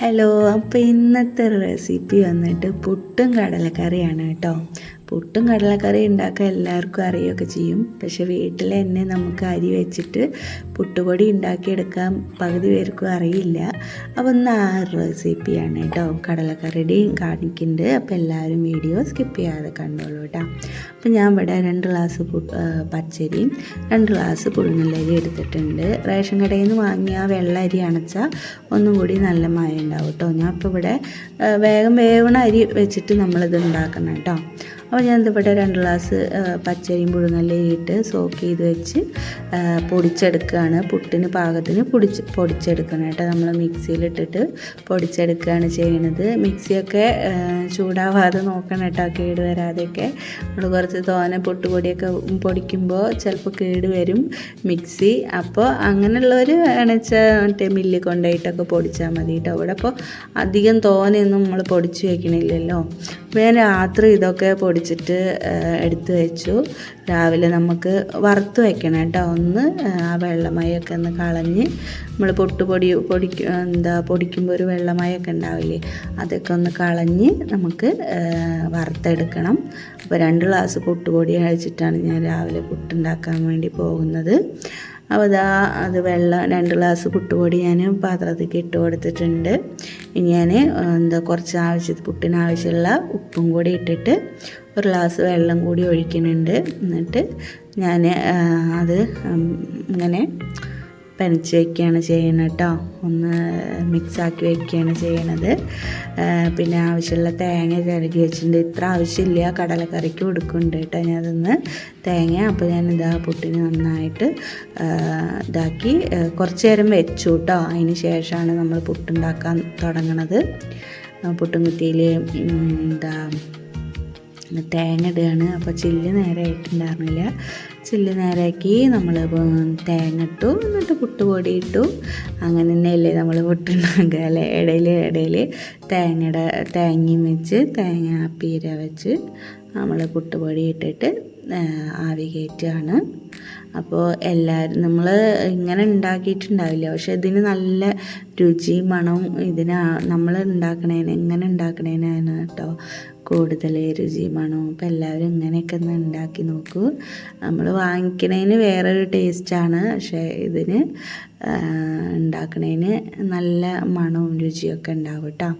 Hello അപ്പോൾ ഇന്നത്തെ recipe വന്നിട്ട് പുട്ടും കടലക്കറിയാണ് കേട്ടോ. പുട്ടും കടലക്കറി ഉണ്ടാക്കാൻ എല്ലാവർക്കും അറിയുകയൊക്കെ ചെയ്യും. പക്ഷെ വീട്ടിൽ തന്നെ നമുക്ക് അരി വെച്ചിട്ട് പുട്ടുപൊടി ഉണ്ടാക്കിയെടുക്കാൻ പകുതി പേർക്കും അറിയില്ല. അപ്പോൾ ഒന്ന് ആ റെസിപ്പിയാണ് കേട്ടോ. കടലക്കറിയുടെയും കാണിക്കുന്നുണ്ട്. അപ്പോൾ എല്ലാവരും വീഡിയോ സ്കിപ്പ് ചെയ്യാതെ കണ്ടോളൂ കേട്ടോ. അപ്പോൾ ഞാൻ ഇവിടെ രണ്ട് ഗ്ലാസ് പച്ചരിയും രണ്ട് ഗ്ലാസ് പുഴുങ്ങലരി എടുത്തിട്ടുണ്ട്. റേഷൻ കടയിൽ നിന്ന് വാങ്ങിയ വെള്ള അരി അണച്ചാൽ ഒന്നും കൂടി നല്ല മഴ ഉണ്ടാവും കേട്ടോ. ഞാൻ ഇപ്പോൾ ഇവിടെ വേഗം വേവണ അരി വെച്ചിട്ട് നമ്മളിത് ഉണ്ടാക്കണം കേട്ടോ. അപ്പോൾ ഞാൻ ഇവിടെ രണ്ട് ഗ്ലാസ് പച്ചരിയും പുഴുങ്ങലരി ഇട്ട് സോക്ക് ചെയ്ത് വെച്ച് പൊടിച്ചെടുക്കുകയാണ്. പുട്ടിന് പാകത്തിന് പൊടിച്ച് പൊടിച്ചെടുക്കണം കേട്ടോ. നമ്മൾ മിക്സിയിലിട്ടിട്ട് പൊടിച്ചെടുക്കുകയാണ് ചെയ്യണത് മിക്സിയൊക്കെ ചൂടാവാതെ നോക്കണം കേട്ടോ കേട് വരാതെയൊക്കെ. നമ്മൾ കുറച്ച് തോനെ പൊട്ടുപൊടിയൊക്കെ പൊടിക്കുമ്പോൾ ചിലപ്പോൾ കേട് വരും മിക്സി. അപ്പോൾ അങ്ങനെയുള്ളവർ വേണമെച്ചാൽ മറ്റേ മില്ലിൽ കൊണ്ടായിട്ടൊക്കെ പൊടിച്ചാൽ മതി കേട്ടോ. ഇവിടെ അപ്പോൾ അധികം തോനെയൊന്നും നമ്മൾ പൊടിച്ച് വെക്കണില്ലല്ലോ. അപ്പോൾ ഞാൻ രാത്രി ഇതൊക്കെ പൊടിച്ചിട്ട് എടുത്തു വെച്ചു. രാവിലെ നമുക്ക് വറുത്ത് വെക്കണം കേട്ടോ. ഒന്ന് ആ വെള്ളമയൊക്കെ ഒന്ന് കളഞ്ഞ് നമ്മൾ പൊട്ടുപൊടി പൊടിക്ക എന്താ പൊടിക്കുമ്പോൾ ഒരു വെള്ളമയൊക്കെ ഉണ്ടാവില്ലേ അതൊക്കെ ഒന്ന് കളഞ്ഞ് നമുക്ക് വറുത്തെടുക്കണം. അപ്പോൾ രണ്ട് ഗ്ലാസ് പൊട്ടുപൊടി അഴിച്ചിട്ടാണ് ഞാൻ രാവിലെ പുട്ടുണ്ടാക്കാൻ വേണ്ടി പോകുന്നത്. അപ്പോൾ ഇതാ അത് വെള്ളം രണ്ട് ഗ്ലാസ് പുട്ടുപൊടി ഞാൻ പാത്രത്തേക്ക് ഇട്ട് കൊടുത്തിട്ടുണ്ട്. ഇനി ഞാൻ എന്താ കുറച്ച് ആവശ്യത്തിന് പുട്ടിന് ആവശ്യമുള്ള ഉപ്പും കൂടി ഇട്ടിട്ട് ഒരു ഗ്ലാസ് വെള്ളം കൂടി ഒഴിക്കുന്നുണ്ട്. എന്നിട്ട് ഞാൻ അത് ഇങ്ങനെ പെനച്ച് വയ്ക്കുകയാണ് ചെയ്യണം കേട്ടോ. ഒന്ന് മിക്സാക്കി വയ്ക്കുകയാണ് ചെയ്യണത്. പിന്നെ ആവശ്യമുള്ള തേങ്ങ ചിരകി വെച്ചിട്ടുണ്ട്. ഇത്ര ആവശ്യമില്ല. കടലക്കറിക്ക് കൊടുക്കുന്നുണ്ട് കേട്ടോ. ഞാനതൊന്ന് തേങ്ങ അപ്പോൾ ഞാൻ ഇതാ പുട്ടിന് നന്നായിട്ട് ഇതാക്കി കുറച്ച് നേരം വെച്ചു കേട്ടോ. അതിന് ശേഷമാണ് നമ്മൾ പുട്ടുണ്ടാക്കാൻ തുടങ്ങണത്. പുട്ടും കുത്തിയിൽ എന്താ തേങ്ങ ഇടുകയാണ്. അപ്പോൾ ചില്ല് നേരെ ആയിട്ടുണ്ടായിരുന്നില്ല. ചില്ല് നേരാക്കി നമ്മൾ തേങ്ങ ഇട്ടു എന്നിട്ട് പുട്ടുപൊടി ഇട്ടു. അങ്ങനെ തന്നെയല്ലേ നമ്മൾ പുട്ടുണ്ടാക്കുക അല്ലേ? ഇടയിൽ ഇടയിൽ തേങ്ങയുടെ തേങ്ങയും വെച്ച് തേങ്ങ പീര വെച്ച് നമ്മൾ പുട്ടുപൊടി ഇട്ടിട്ട് ആവി കയറ്റുകയാണ്. അപ്പോൾ എല്ലാവരും നമ്മൾ ഇങ്ങനെ ഉണ്ടാക്കിയിട്ടുണ്ടാവില്ല. പക്ഷെ ഇതിന് നല്ല രുചിയും മണവും ഇതിന് നമ്മൾ ഉണ്ടാക്കണേന് ഇങ്ങനെ ഉണ്ടാക്കണേനാണ് കേട്ടോ. കൂടുതൽ രുചി അപ്പം എല്ലാവരും ഇങ്ങനെയൊക്കെ ഒന്ന് ഉണ്ടാക്കി നോക്കൂ. നമ്മൾ വാങ്ങിക്കണേന് വേറൊരു ടേസ്റ്റാണ് പക്ഷേ ഇതിന് ആ, ഉണ്ടാക്കണേന് നല്ല മണവും രുചിയൊക്കെ ഉണ്ടാവും കേട്ടോ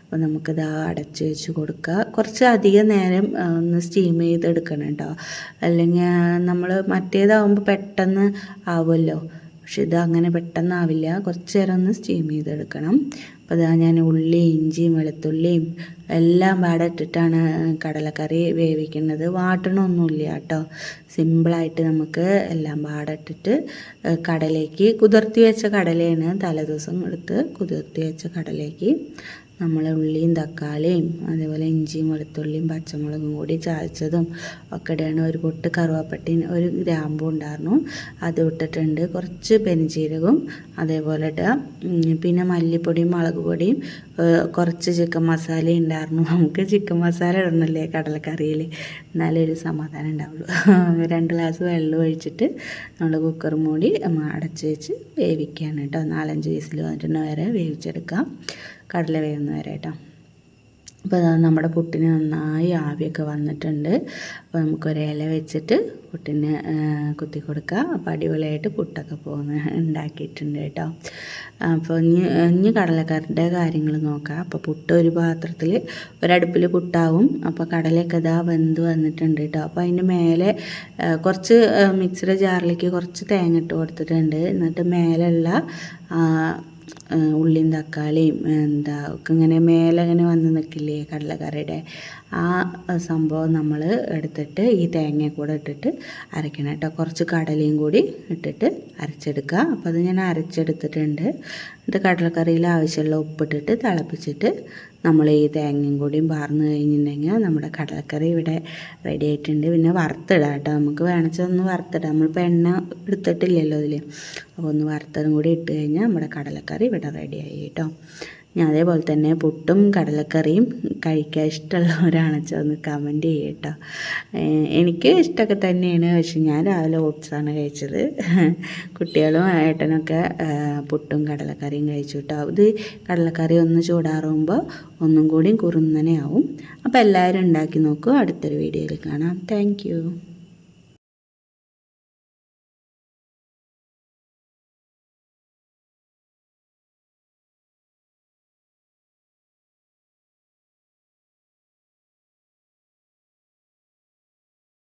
അപ്പോൾ നമുക്കിത് അടച്ച് വെച്ച് കൊടുക്കുക. കുറച്ച് അധികം നേരം ഒന്ന് സ്റ്റീം ചെയ്തെടുക്കണം കേട്ടോ അല്ലെങ്കിൽ നമ്മൾ മറ്റേതാവുമ്പോൾ പെട്ടെന്ന് ആവുമല്ലോ. പക്ഷെ ഇത് അങ്ങനെ പെട്ടെന്നാവില്ല. കുറച്ച് നേരം ഒന്ന് സ്റ്റീം ചെയ്തെടുക്കണം. അപ്പോൾ ഞാൻ ഉള്ളി ഇഞ്ചിയും വെളുത്തുള്ളിയും എല്ലാം പാടെ ഇട്ടിട്ടാണ് കടലക്കറി വേവിക്കുന്നത്. വാട്ടണമൊന്നുമില്ല കേട്ടോ. സിമ്പിളായിട്ട് നമുക്ക് എല്ലാം പാടെ ഇട്ടിട്ട് കടലയ്ക്ക് കുതിർത്തി വെച്ച കടലയാണ് തലേദിവസം എടുത്ത് കുതിർത്തി വെച്ച കടലേക്ക് നമ്മൾ ഉള്ളിയും തക്കാളിയും അതേപോലെ ഇഞ്ചിയും വെളുത്തുള്ളിയും പച്ചമുളകും കൂടി ചതച്ചതും ഒക്കെ ഇടുകയാണ് ഒരു പൊട്ട് കറുവാപ്പട്ടി ഒരു ഗ്രാമ്പും ഉണ്ടായിരുന്നു. അത് ഇട്ടിട്ടുണ്ട് കുറച്ച് പെരുംജീരകവും അതേപോലെ ഇടുക. പിന്നെ മല്ലിപ്പൊടിയും മുളക് പൊടിയും കുറച്ച് ചിക്കൻ മസാല ഉണ്ടായിരുന്നു നമുക്ക് ചിക്കൻ മസാല ഇടണല്ലേ കടലക്കറിയിൽ എന്നാലേ ഒരു സമാധാനം ഉണ്ടാവുള്ളൂ രണ്ട് ഗ്ലാസ് വെള്ളം ഒഴിച്ചിട്ട് നമ്മൾ കുക്കർ മൂടി അടച്ച് വെച്ച് വേവിക്കുകയാണ് കേട്ടോ. നാലഞ്ച് വിസിൽ വന്നിട്ട് വരെ വേവിച്ചെടുക്കാം. കടല വേവുന്ന വരെ കേട്ടോ. അപ്പോൾ നമ്മുടെ പുട്ടിന് നന്നായി ആവിയൊക്കെ വന്നിട്ടുണ്ട്. അപ്പോൾ നമുക്കൊരു ഇല വെച്ചിട്ട് പുട്ടിന് കുത്തി കൊടുക്കുക അപ്പോൾ അടിപൊളിയായിട്ട് പുട്ടൊക്കെ പോകുന്ന ഉണ്ടാക്കിയിട്ടുണ്ട് കേട്ടോ. അപ്പോൾ ഇനി ഇനി കടലക്കറിന്റെ കാര്യങ്ങൾ നോക്കാം. അപ്പോൾ പുട്ട് ഒരു പാത്രത്തിൽ ഒരടുപ്പിൽ പുട്ടാവും. അപ്പോൾ കടലയൊക്കെ ഇതാ വെന്ത് വന്നിട്ടുണ്ട് കേട്ടോ. അപ്പോൾ അതിന്റെ മേലെ കുറച്ച് മിക്സിയുടെ ജാറിലേക്ക് കുറച്ച് തേങ്ങ ഇട്ട് കൊടുത്തിട്ടുണ്ട്. എന്നിട്ട് മേലെയുള്ള ഉള്ളിയും തക്കാളിയും എന്താ ഒക്കെ ഇങ്ങനെ മേലെ ഇങ്ങനെ വന്ന് നിൽക്കില്ലേ കടലക്കറിയുടെ ആ സംഭവം നമ്മൾ എടുത്തിട്ട് ഈ തേങ്ങ കൂടെ ഇട്ടിട്ട് അരയ്ക്കണം കേട്ടോ. കുറച്ച് കടലയും കൂടി ഇട്ടിട്ട് അരച്ചെടുക്കുക. അപ്പോൾ അത് ഞാൻ അരച്ചെടുത്തിട്ടുണ്ട്. എന്നിട്ട് കടലക്കറിയിൽ ആവശ്യമുള്ള ഉപ്പിട്ടിട്ട് തിളപ്പിച്ചിട്ട് നമ്മൾ ഈ തേങ്ങയും കൂടിയും പാർന്ന് കഴിഞ്ഞിട്ടുണ്ടെങ്കിൽ നമ്മുടെ കടലക്കറി ഇവിടെ റെഡി ആയിട്ടുണ്ട്. പിന്നെ വറുത്തിടാം കേട്ടോ. നമുക്ക് വേണമെച്ചാൽ ഒന്ന് വറുത്തിടാം. നമ്മളിപ്പോൾ എണ്ണ എടുത്തിട്ടില്ലല്ലോ ഇതിൽ അപ്പോൾ ഒന്ന് വറുത്തതും കൂടി ഇട്ട് കഴിഞ്ഞാൽ നമ്മുടെ കടലക്കറി ഇവിടെ റെഡി റെഡിയായി കേട്ടോ. ഞാൻ അതേപോലെ തന്നെ പുട്ടും കടലക്കറിയും കഴിക്കാൻ ഇഷ്ടമുള്ളവരാണെന്ന് ഒന്ന് കമന്റ് ചെയ്യട്ടോ. എനിക്ക് ഇഷ്ടമൊക്കെ തന്നെയാണ്. പക്ഷെ ഞാൻ രാവിലെ ഓട്സാണ് കഴിച്ചത്. കുട്ടികളും ഏട്ടനൊക്കെ പുട്ടും കടലക്കറിയും കഴിച്ചു കേട്ടോ. ഇത് കടലക്കറി ഒന്ന് ചൂടാറുമ്പോൾ ഒന്നും കൂടി കുറുന്നനെയാവും അപ്പോൾ എല്ലാവരും ഉണ്ടാക്കി നോക്കൂ. അടുത്തൊരു വീഡിയോയിൽ കാണാം. താങ്ക്